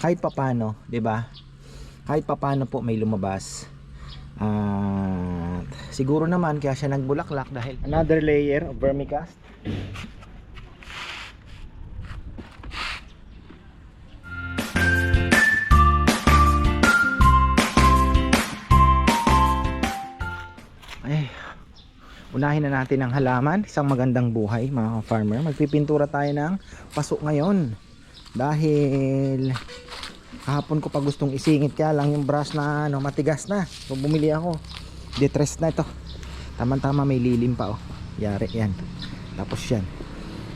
kahit papano, 'di ba? Kahit papano po may lumabas. At siguro naman kaya siya nagbulaklak dahil another layer of vermicast. Ay, unahin na natin ang halaman. Isang magandang buhay mga farmer. Magpipintura tayo ng paso ngayon. Dahil kahapon ko pa gustong isingit kaya lang yung brush na ano, matigas na. So bumili ako. Detress na ito. Tama-tama may lilim pa oh. Yari yan. Tapos yan.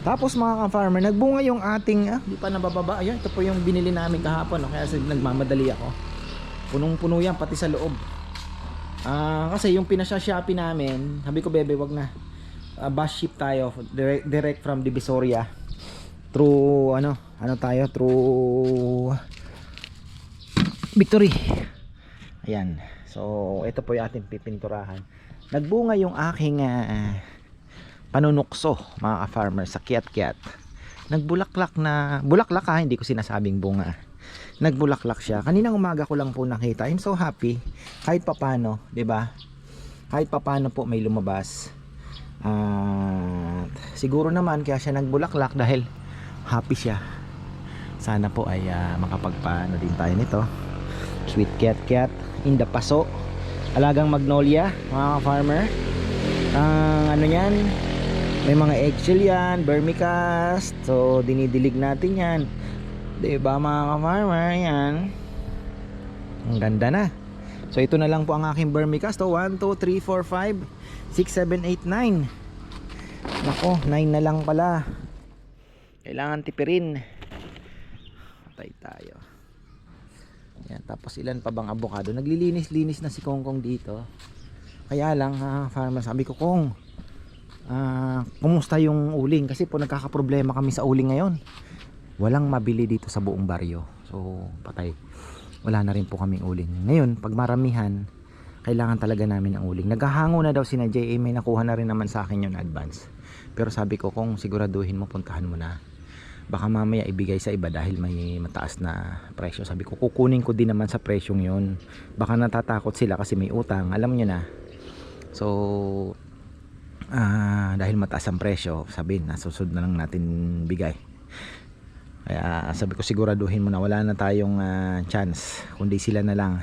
Tapos mga ka-farmer, nagbunga yung ating, ah, di pa nabababa. Ayun, ito po yung binili namin kahapon. Oh, kaya nagmamadali ako. Punong-puno yan, pati sa loob. Ah, kasi yung pinasya-shopee namin, sabi ko bebe, wag na. Ah, bus ship tayo direct, direct from Divisoria through ano, ano tayo through Victory. Ayan. So, ito po yung ating pipinturahan. Nagbunga yung aking ah, panunukso, mga ka-farmer, sa kiat-kiat. Nagbulaklak na, bulaklak ha, hindi ko sinasabing bunga. Nagbulaklak siya. Kaninang umaga ko lang po nakita. I'm so happy. Kahit papano, 'di ba? Kahit papano po may lumabas. At siguro naman kaya siya nagbulaklak dahil happy siya. Sana po ay ah, makapagpaano din tayo nito. Sweet cat cat in the paso. Alagang magnolia, mga farmer. Ang ano yan, may mga eggshell yan, vermicast. So, dinidilig natin yan. 'Di ba mga ka-farmer? Yan. Ang ganda na. So, ito na lang po ang aking vermicast. Oh, 1, 2, 3, 4, 5, 6, 7, 8, 9. Nako, 9 na lang pala. Kailangan tipirin. Patay tayo. Yan, tapos ilan pa bang avocado? Naglilinis-linis na si Kongkong dito. Kaya lang, ha, farmer, sabi ko, Kong, ah, kumusta yung uling? Kasi po nagkakaproblema kami sa uling ngayon. Walang mabili dito sa buong baryo. So, patay. Wala na rin po kaming uling. Ngayon, pag maramihan, kailangan talaga namin ang uling. Naghahango na daw si na JA, may nakuha na rin naman sa akin yun advance. Pero sabi ko, kung siguraduhin mo, puntahan mo na. Baka mamaya ibigay sa iba dahil may mataas na presyo. Sabi ko, kukunin ko din naman sa presyong yun. Baka natatakot sila kasi may utang. Alam nyo na. So, ah dahil mataas ang presyo, sabihin, nasusunod na lang natin bigay. Kaya sabi ko siguraduhin mo na wala na tayong ah, chance kundi sila na lang.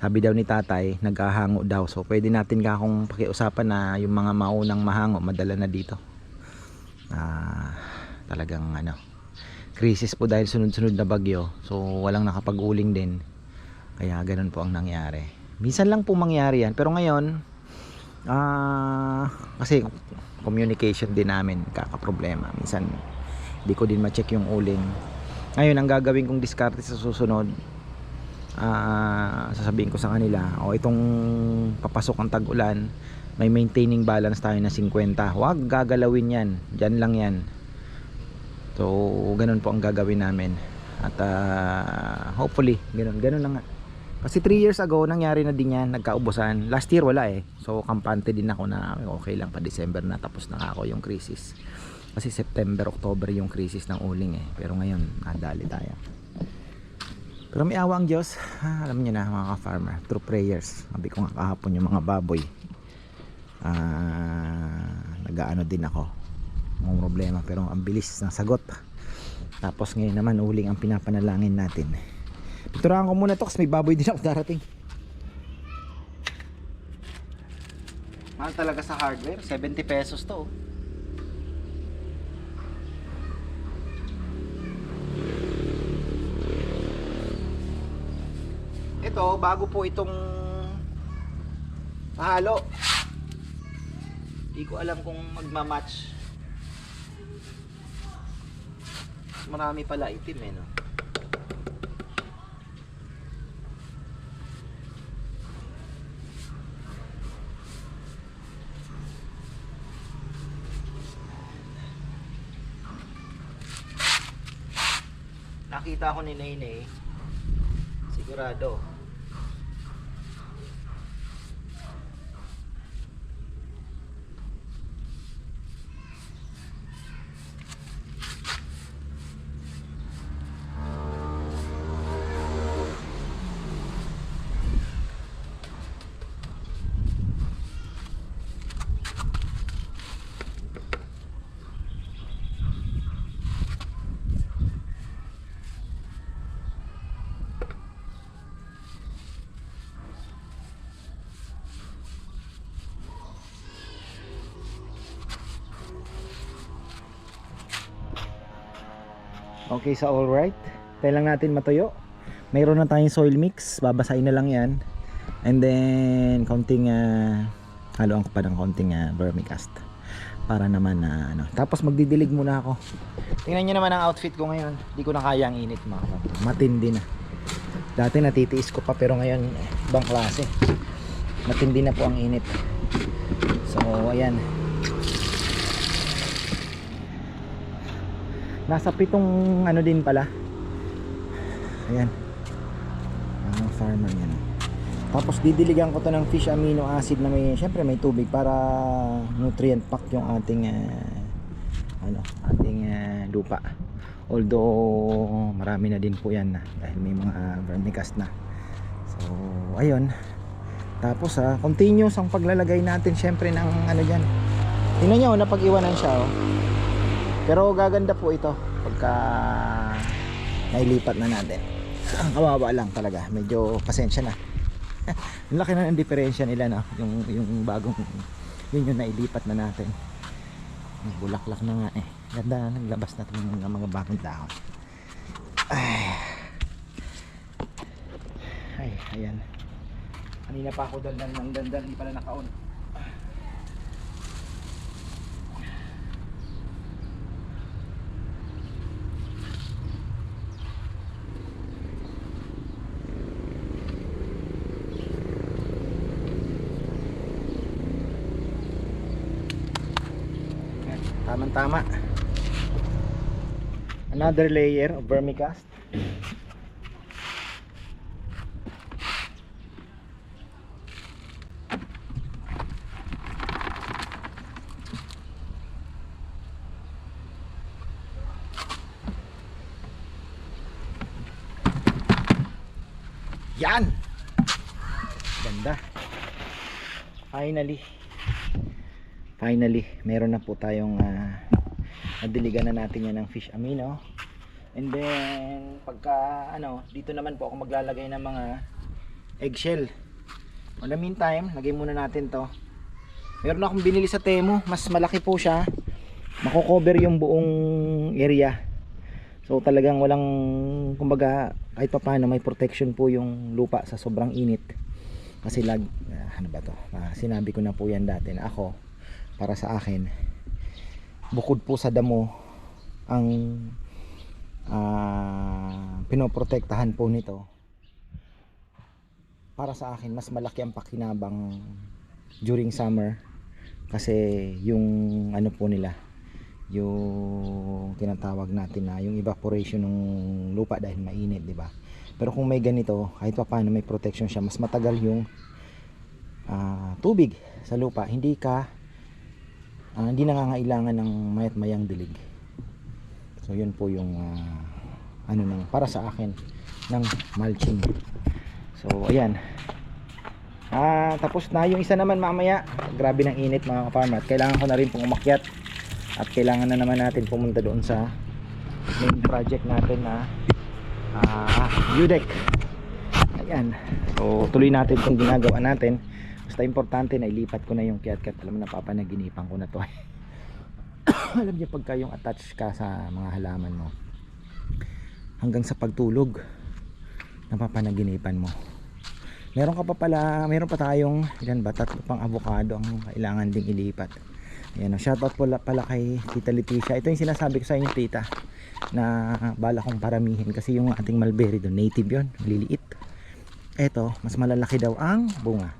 Sabi daw ni tatay, naghahango daw. So pwede natin ka kung pakiusapan na yung mga maunang mahango madala na dito. Ah, talagang ano, krisis po dahil sunod-sunod na bagyo. So walang nakapag-uling din. Kaya ganun po ang nangyari. Minsan lang po mangyari yan. Pero ngayon, ah, kasi communication din namin kakaproblema. Minsan hindi ko din ma-check yung uling ngayon ang gagawin kong diskarte sa susunod ah, sasabihin ko sa kanila o itong papasok ang tag-ulan may maintaining balance tayo na 50 huwag gagalawin yan dyan lang yan so ganun po ang gagawin namin at ah, hopefully ganun, ganun lang nga kasi 3 years ago nangyari na din yan nagkaubusan last year wala eh so kampante din ako na okay lang pa December na tapos na ako yung crisis kasi September, October yung crisis ng uling eh. Pero ngayon, nadali tayo. Pero may awa ang Diyos. Ah, alam niyo na mga ka-farmer. Through prayers. Sabi ko nga kahapon yung mga baboy. Ah, nag-ano din ako. Mga problema. Pero ang bilis ng sagot. Tapos ngayon naman, uling ang pinapanalangin natin. Piturahan ko muna to kasi may baboy din ako darating. Mahal talaga sa hardware. 70 pesos to. oh. Ito, bago po itong mahalo. Hindi ko alam kung magmamatch. Marami pala itim eh, no? Nakita ko ni Nene, sigurado. Okay sa all right. Tayo natin matuyo. Mayroon na tayong soil mix. Babasahin na lang yan. And then, konting, uh, haluan ko pa ng konting uh, vermicast. Para naman na, ano. Tapos magdidilig muna ako. Tingnan nyo naman ang outfit ko ngayon. Hindi ko na kaya ang init mga kapatid. Matindi na. Dati natitiis ko pa pero ngayon ibang klase. Matindi na po ang init. So, ayan. Nasa pitong ano din pala. Ayan. Ang farmer yan. Tapos didiligan ko to ng fish amino acid na may syempre may tubig para nutrient pack yung ating ah, ano, ating ah, lupa. Although marami na din po yan na dahil may mga vermicast na. So, ayun. Tapos ah, continuous ang paglalagay natin syempre ng ano diyan. Tingnan niyo napag-iwanan siya oh. Pero gaganda po ito pagka nailipat na natin. Ang kawawa lang talaga. Medyo pasensya na. Laki na ng diferensya nila no? yung, yung bagong yun yung nailipat na natin. Bulaklak na nga eh. Ganda na naglabas na itong mga, mga bagong dahon. Ay. Ay, ayan. Kanina pa ako daldan ng daldan, hindi pala nakaon. Tamang tama. Another layer of vermicast. Yan! Ganda. Finally. Finally, meron na po tayong uh, nadiligan na natin yan ng fish amino. And then, pagka ano, dito naman po ako maglalagay ng mga eggshell. On the meantime, lagay muna natin to. Meron akong binili sa Temu, mas malaki po siya. Mako-cover yung buong area. So talagang walang kumbaga kahit pa paano may protection po yung lupa sa sobrang init. Kasi lag ah, ano ba to? Ah, sinabi ko na po yan dati na ako para sa akin bukod po sa damo ang ah, pinoprotektahan po nito. Para sa akin mas malaki ang pakinabang during summer kasi yung ano po nila yung tinatawag natin na yung evaporation ng lupa dahil mainit di ba? Pero kung may ganito kahit pa paano may protection siya mas matagal yung ah, tubig sa lupa. Hindi ka ah, hindi nangangailangan ng mayat mayang dilig so yun po yung ah, ano nang para sa akin ng mulching. So ayan. Ah, tapos na yung isa naman mamaya. Grabe ng init mga kaparma at kailangan ko na rin pong umakyat. At kailangan na naman natin pumunta doon sa main project natin na view deck ayan. So tuloy natin itong ginagawa natin. Basta importante na ilipat ko na yung kiat-kiat. Alam mo napapanaginipan ko na to alam niyo pagka yung attach ka sa mga halaman mo hanggang sa pagtulog napapanaginipan mo meron ka pa pala meron pa tayong ilan ba tatlo pang avocado ang kailangan ding ilipat Ayan, oh, shoutout pala, pala kay Tita Leticia. Ito yung sinasabi ko sa inyo, Tita, na bala kong paramihin kasi yung ating mulberry doon, native yon liliit. Ito, mas malalaki daw ang bunga.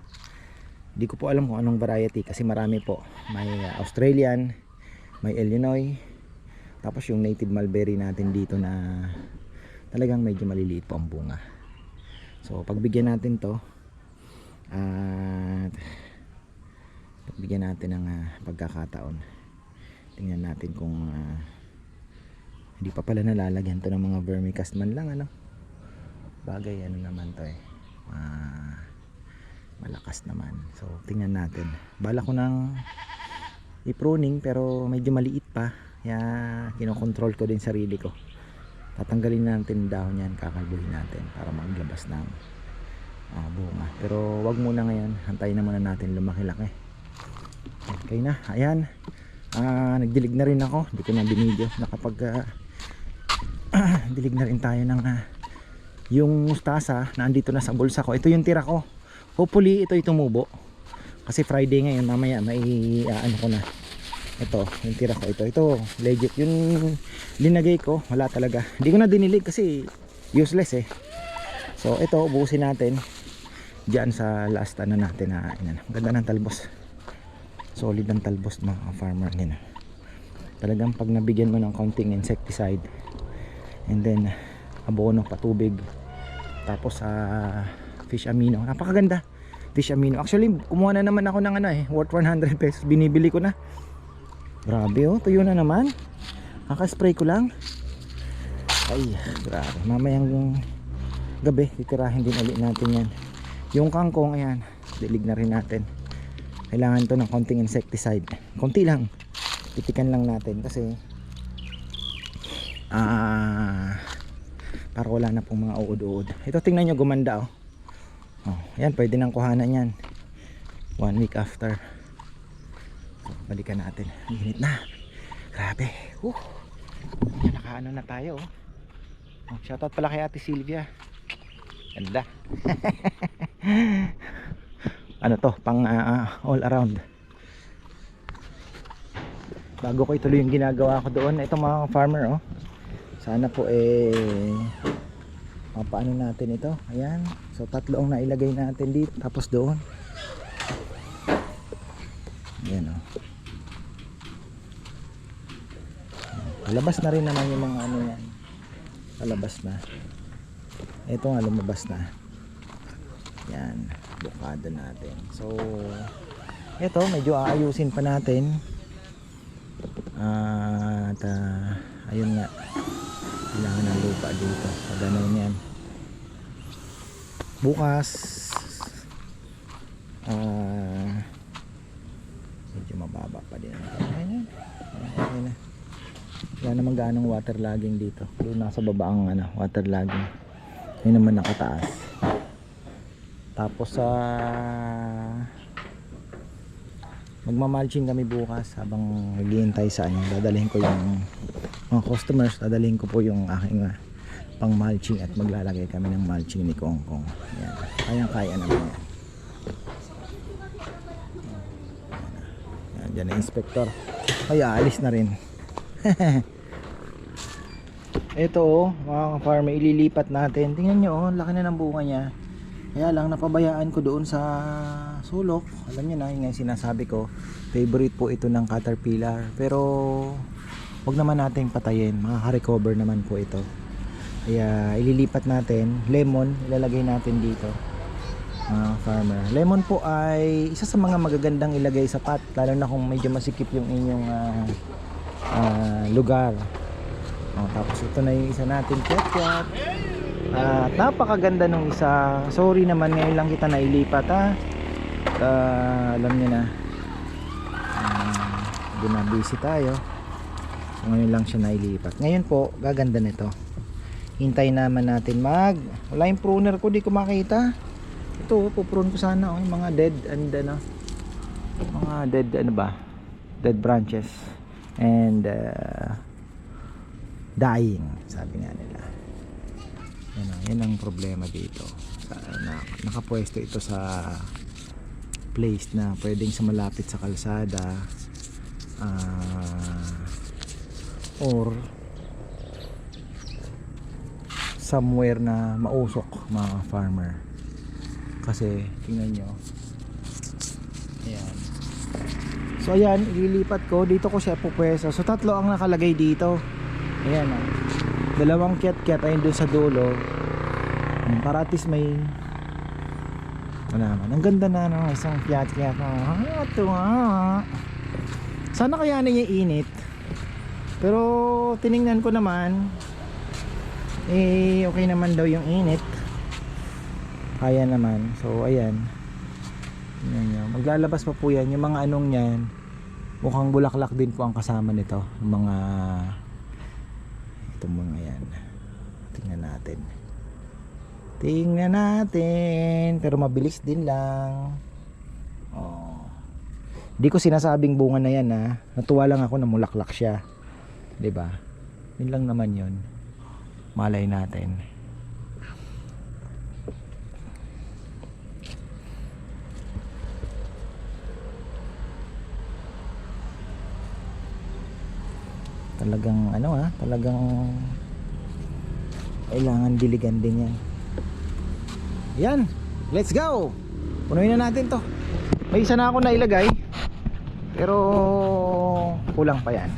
Hindi ko po alam kung anong variety kasi marami po. May uh, Australian, may Illinois, tapos yung native mulberry natin dito na talagang medyo maliliit po ang bunga. So, pagbigyan natin to, at bigyan natin ng ah, pagkakataon. Tingnan natin kung ah, hindi pa pala nalalagyan to ng mga vermicast man lang ano? Bagay ano naman to eh. Ah, malakas naman. So tingnan natin. Bala ko nang i-pruning pero medyo maliit pa kaya kinokontrol ko din sarili ko tatanggalin natin dahon yan kakalbuhin natin para maglabas ng ah, bunga pero wag muna ngayon hantayin na muna natin lumaki-laki Okay na, ayan. Ah, nagdilig na rin ako. Hindi ko na binidyo. Nakapag ah, dilig na rin tayo ng ah, yung mustasa na andito na sa bulsa ko. Ito yung tira ko. Hopefully ito tumubo. Kasi Friday ngayon, mamaya may ah, ano ko na. Ito, yung tira ko ito. Ito, legit. Yung linagay ko, wala talaga. Hindi ko na dinilig kasi useless eh. So ito, ubusin natin diyan sa last ano natin na inan. Ganda ng talbos. Solid ng talbos mga farmer din. Talagang pag nabigyan mo ng konting insecticide and then abono patubig tapos sa fish amino. Napakaganda. Fish amino. Actually, kumuha na naman ako ng ano eh, worth 100 pesos. Binibili ko na. Grabe oh, tuyo na naman. Kaka-spray ko lang. Ay, grabe. Mamayang gabi, titirahin din ulit natin yan. Yung kangkong, ayan, dilig na rin natin. Kailangan to ng konting insecticide. Konti lang. Titikan lang natin kasi ah para wala na pong mga uod-uod. Ito tingnan nyo gumanda oh. Oh, ayan, pwede nang kuhanan yan. One week after. Balikan natin. Init na. Grabe. Uh. Nakaano na tayo oh. Oh, shoutout pala kay Ate Sylvia. Ganda. ano to, pang ah, all around. Bago ko ituloy yung ginagawa ko doon, ito mga farmer oh. Sana po eh paano natin ito. Ayan. So tatlo ang nailagay natin dito tapos doon. Ayan oh. Palabas na rin naman yung mga ano yan. Palabas na. Ito nga lumabas na. Yan, bukado natin. So, ito medyo aayusin pa natin. At ah, ayun nga. Kailangan ng lupa dito. Pag ganun yan. Bukas ah medyo mababa pa din. Ayan. Ayan na. Wala naman ganong water logging dito. Doon nasa baba ang ano, water logging. Yun naman nakataas. Tapos sa magmamalching kami bukas habang naghihintay sa ano, dadalhin ko yung mga customers, dadalhin ko po yung aking uh, pang mulching at maglalagay kami ng mulching ni Kong Kong. Yan. Kayang kaya naman yan. Yan, dyan na inspector. Ay, aalis na rin. Ito oh, mga farmer, ililipat natin. Tingnan nyo oh, laki na ng bunga niya. Kaya lang napabayaan ko doon sa sulok. Alam niyo na, yung nga sinasabi ko, favorite po ito ng caterpillar. Pero wag naman nating patayin, makaka-recover naman po ito. Kaya ililipat natin, lemon, ilalagay natin dito. Mga farmer. Lemon po ay isa sa mga magagandang ilagay sa pot, lalo na kung medyo masikip yung inyong ah, ah, lugar. Oh, tapos ito na yung isa natin, ketchup. At napakaganda nung isa. Sorry naman ngayon lang kita nailipat ha. Ah, alam niyo na. Uh, busy tayo. Ngayon lang siya nailipat. Ngayon po, gaganda nito. Hintay naman natin mag. Wala yung pruner ko, di ko makita. Ito, puprune ko sana oh, yung mga dead and ano. Mga dead ano ba? Dead branches. And uh, dying, sabi nga nila. Yan yan ang problema dito. Sa, na, nakapwesto ito sa place na pwedeng sa malapit sa kalsada ah, or somewhere na mausok mga farmer. Kasi tingnan nyo. Ayan. So ayan ililipat ko. Dito ko siya pupwesto. So tatlo ang nakalagay dito. Ayan o dalawang kiat kiat ayun dun sa dulo. Hmm, para at may naman. Ang ganda na no isang kiat kiat ah, ito nga sana kaya na niya init pero tiningnan ko naman. Eh okay naman daw yung init. Kaya naman. So ayan. Yan maglalabas pa po yan. Yung mga anong yan mukhang bulaklak din po ang kasama nito. Yung mga itong mga yan. Tingnan natin. Tingnan natin. Pero mabilis din lang. Oh. di ko sinasabing bunga na yan ha. Natuwa lang ako na mulaklak siya ba? Yun lang naman yun. Malay natin. Talagang ano ah talagang kailangan diligan din yan. Yan let's go! Punuin na natin to. May isa na ako nailagay pero kulang pa yan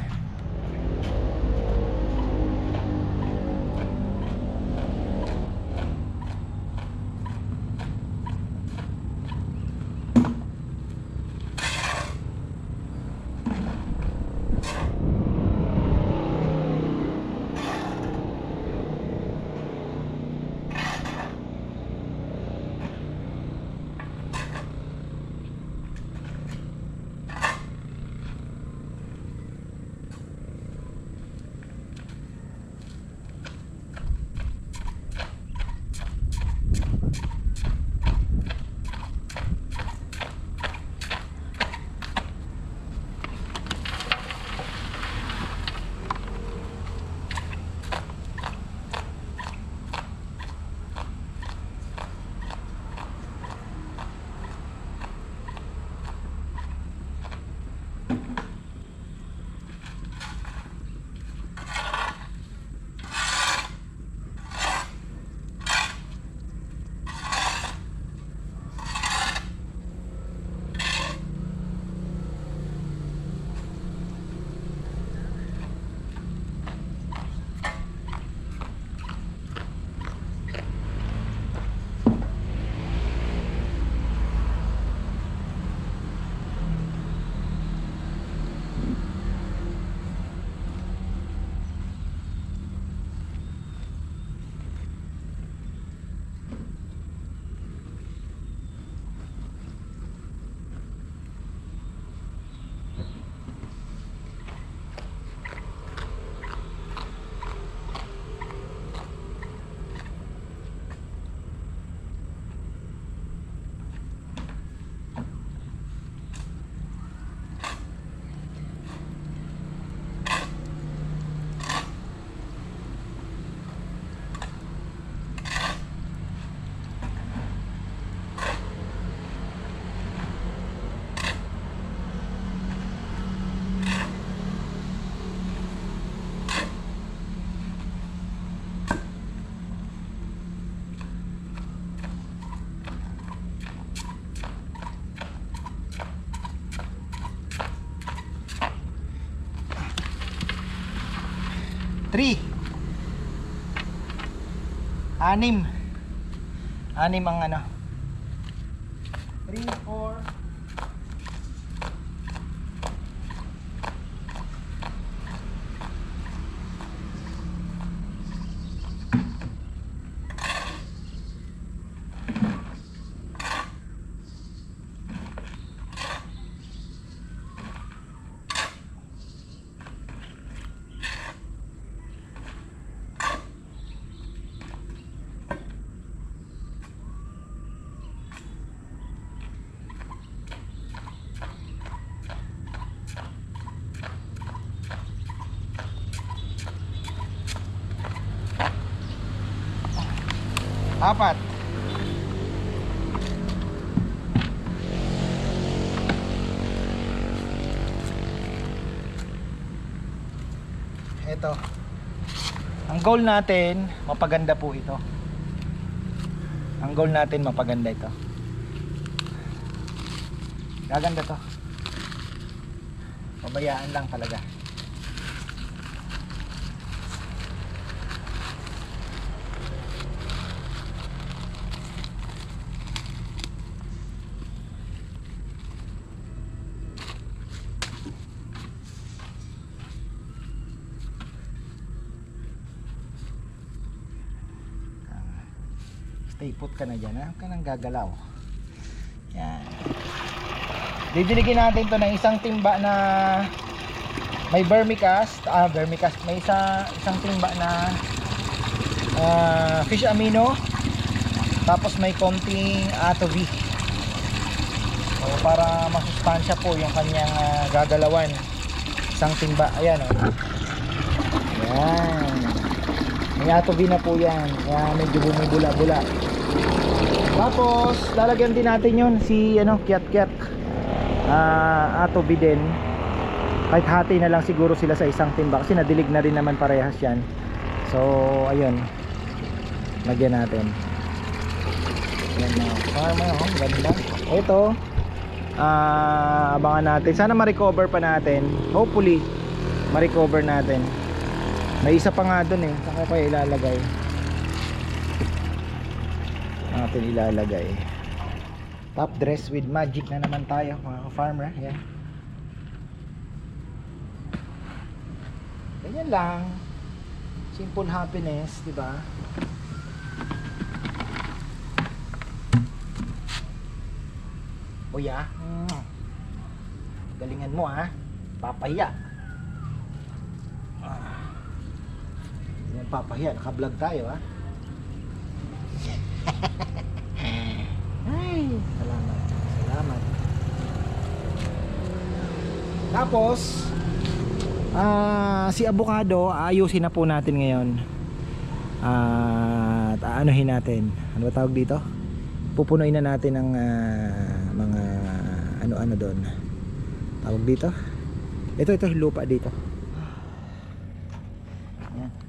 Three. Anim. Anim ang ano. Apat. Ito. Ang goal natin, mapaganda po ito. Ang goal natin, mapaganda ito. Gaganda to. Pabayaan lang talaga. Put ka na dyan. Huwag ka nang gagalaw. Yan. Didiligin natin to ng isang timba na may vermicast. Ah, vermicast. May isa, isang timba na ah, fish amino. Tapos may konting atovi. So, para masustansya po yung kanyang ah, gagalawan. Isang timba. Ayan o. Oh. Ayan. May atobi na po yan. Kaya medyo bumubula-bula. Tapos, lalagyan din natin yun si ano, Kiat Kiat. Ah, atobi din. Kahit hati na lang siguro sila sa isang timba kasi nadilig na rin naman parehas yan. So, ayun. Lagyan natin. Yan na. Parang oh, ganda. Ito, ah, abangan natin. Sana ma-recover pa natin. Hopefully, ma-recover natin. May isa pa nga dun eh. Saan ko ilalagay? Natin ilalagay. Top dress with magic na naman tayo mga farmer. Yan. Ganyan lang. Simple happiness, di ba? Uya. Mm. Galingan mo ha. Papahiya. Ah. Hindi papahiya. Naka-vlog tayo ha. Ay, salamat. Salamat. Tapos, ah si avocado, ayusin na po natin ngayon. At aanuhin natin. Ano ba tawag dito? Pupunuin na natin ng ah, mga ano-ano doon. Tawag dito? Ito, ito, lupa dito. Yan.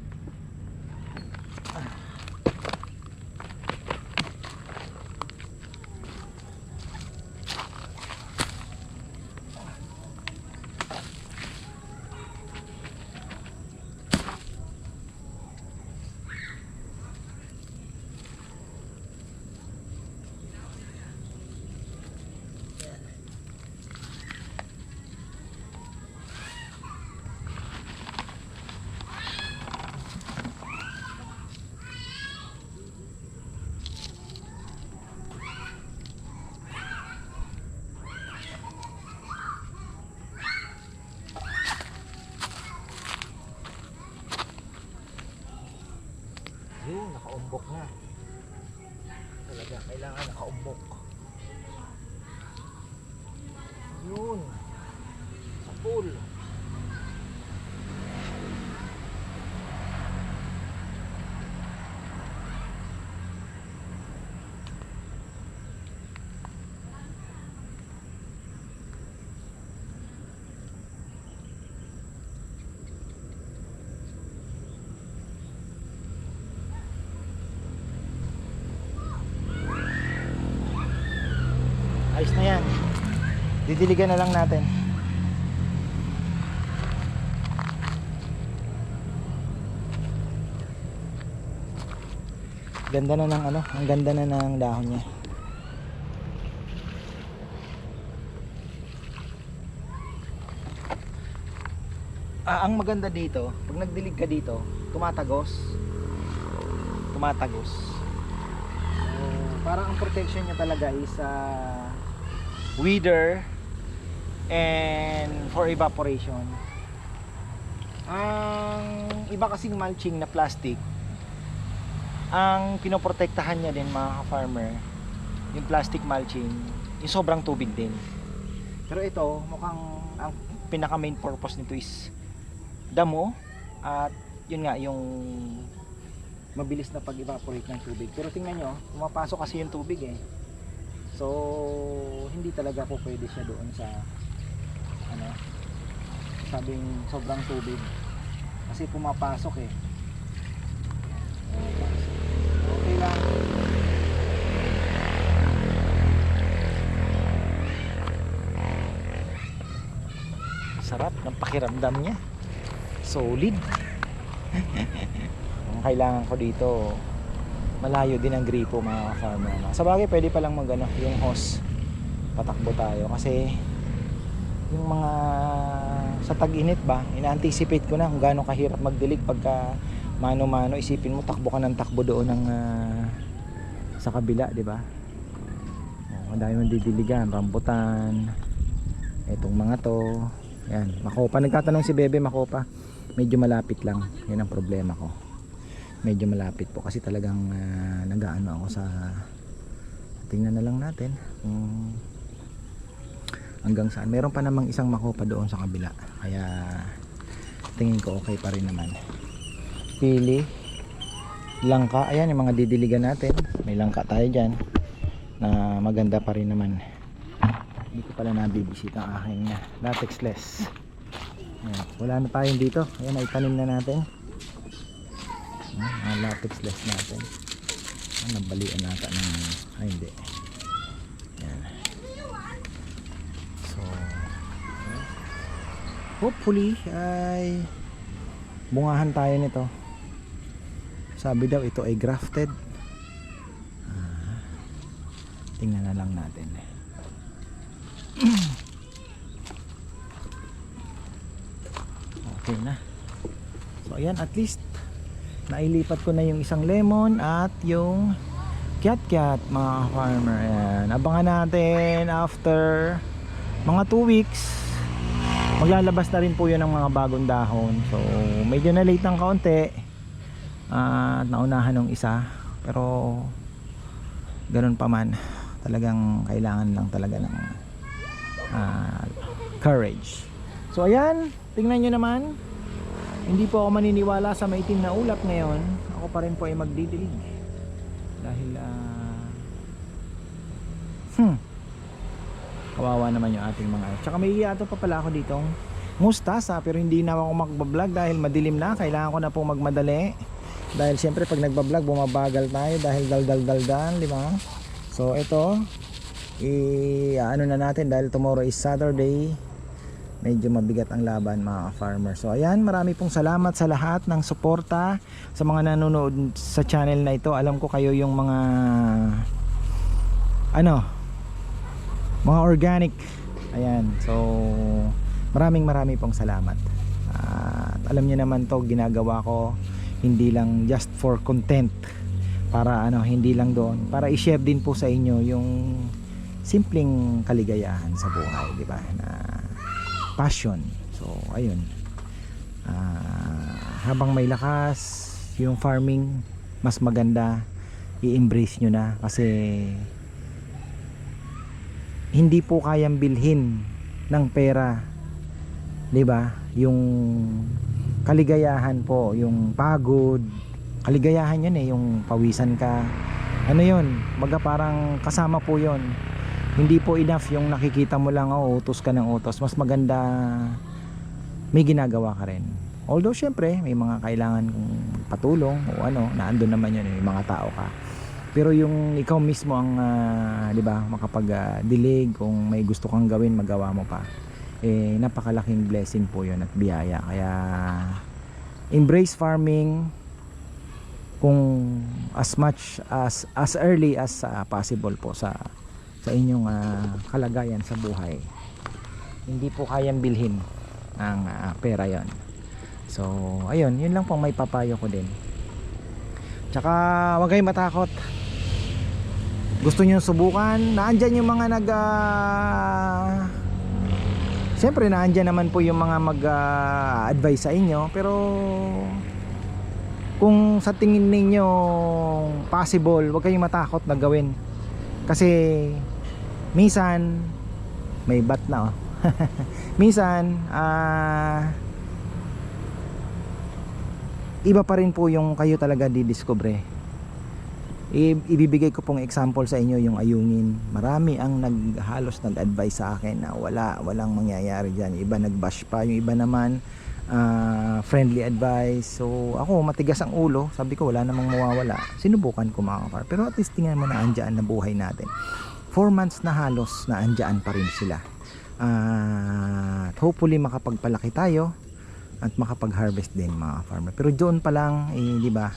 Yun, nakaumbok na. Talaga, kailangan nakaumbok. Yun. Sa pool. Ayos na yan. Didiligan na lang natin. Ganda na ng ano, ang ganda na ng dahon niya. Ah, ang maganda dito, pag nagdilig ka dito, tumatagos. Tumatagos. So, parang ang protection niya talaga is uh, weeder and for evaporation. Ang iba kasing mulching na plastic, ang pinoprotektahan niya din mga farmer yung plastic mulching, yung sobrang tubig din. Pero ito, mukhang ang pinaka main purpose nito is damo at yun nga yung mabilis na pag-evaporate ng tubig. Pero tingnan nyo, pumapasok kasi yung tubig eh. So, hindi talaga po pwede siya doon sa ano, sabing sobrang tubig. Kasi pumapasok eh. Okay lang. Sarap ng pakiramdam niya. Solid. Ang kailangan ko dito, malayo din ang gripo mga farmer. Sa bagay, pwede pa lang mag ano, yung hose. Patakbo tayo kasi yung mga sa tag-init ba, ina-anticipate ko na kung gaano kahirap magdilig pagka mano-mano isipin mo takbo ka ng takbo doon ng ah, sa kabila, di ba? Ang dami mong didiligan, rambutan. Etong mga to, yan, makopa. Nagtatanong si Bebe makopa. Medyo malapit lang. Yan ang problema ko. Medyo malapit po kasi talagang uh, nag-aano ako sa tingnan na lang natin kung hanggang saan. Meron pa namang isang makopa doon sa kabila. Kaya tingin ko okay pa rin naman. Pili. langka. Ayan yung mga didiligan natin. May langka tayo dyan na maganda pa rin naman. Hindi ko pala nabibisita ang aking uh, latexless. Ayan. Wala na tayong dito. Ayan, itanim na natin. Mga latexless natin. Ayan, nabalian nata ng... Ay, hindi. Ayan. So, hopefully ay bungahan tayo nito. Sabi daw ito ay grafted. Ah, tingnan na lang natin. okay na. So ayan at least nailipat ko na yung isang lemon at yung cat mga farmer. Ayan. Abangan natin after mga 2 weeks. Maglalabas na rin po yun ng mga bagong dahon. So medyo na late ng kaunti. At naunahan ng isa. Pero ganun pa man. Talagang kailangan lang talaga ng ah, courage. So ayan. Tingnan nyo naman hindi po ako maniniwala sa maitim na ulap ngayon. Ako pa rin po ay magdidilig. Dahil ah hmm. Kawawa naman yung ating mga tsaka may iyato pa pala ako ditong mustasa pero hindi na ako magbablog dahil madilim na. Kailangan ko na po magmadali. Dahil siyempre pag nagbablog bumabagal tayo dahil dal dal dal dal di ba? So ito i ano na natin dahil tomorrow is Saturday medyo mabigat ang laban mga farmer so ayan marami pong salamat sa lahat ng suporta. Sa mga nanonood sa channel na ito alam ko kayo yung mga ano mga organic. Ayan so maraming marami pong salamat. At alam niyo naman to ginagawa ko hindi lang just for content para ano hindi lang doon para i-share din po sa inyo yung simpleng kaligayahan sa buhay di ba? Na passion. So ayun. Ah, habang may lakas yung farming mas maganda i-embrace nyo na kasi hindi po kayang bilhin ng pera 'di ba? Yung kaligayahan po yung pagod. Kaligayahan yun eh yung pawisan ka. Ano yun? Baga parang kasama po yun hindi po enough yung nakikita mo lang oh, utos ka ng utos. Mas maganda may ginagawa ka rin. Although syempre may mga kailangan kong patulong o ano naandun naman yun eh, may mga tao ka. Pero yung ikaw mismo ang ah, 'di ba makapag ah, dilig kung may gusto kang gawin magawa mo pa. Eh napakalaking blessing po yun at biyaya. Kaya embrace farming kung as much as as early as ah, possible po sa sa inyong ah, kalagayan sa buhay. Hindi po kayang bilhin ang ah, pera yon. So ayun yun lang pong may papayo ko din. Tsaka wag kayong matakot. Gusto nyo subukan. Naandyan yung mga nag ah, Siyempre naandyan naman po yung mga mag-advise sa inyo. Pero kung sa tingin ninyo possible, huwag kayong matakot na gawin. Kasi minsan may bat na oh. minsan ah iba pa rin po yung kayo talaga didiscover I- ibibigay ko pong example sa inyo yung ayungin. Marami ang naghalos nag-advise sa akin na wala walang mangyayari dyan. Iba nag-bash pa yung iba naman ah, friendly advice. So ako matigas ang ulo. Sabi ko wala namang mawawala. Sinubukan ko mga kapar. Pero at least tingnan mo na andyan na buhay natin 4 months na halos na andyan pa rin sila. At hopefully makapagpalaki tayo at makapag-harvest din mga farmer. Pero doon pa lang eh, di ba?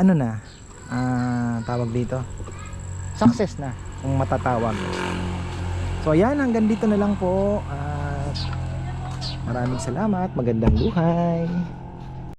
Ano na? Ah, tawag dito. Success na kung matatawag. So ayan hanggang dito na lang po. At maraming salamat. Magandang buhay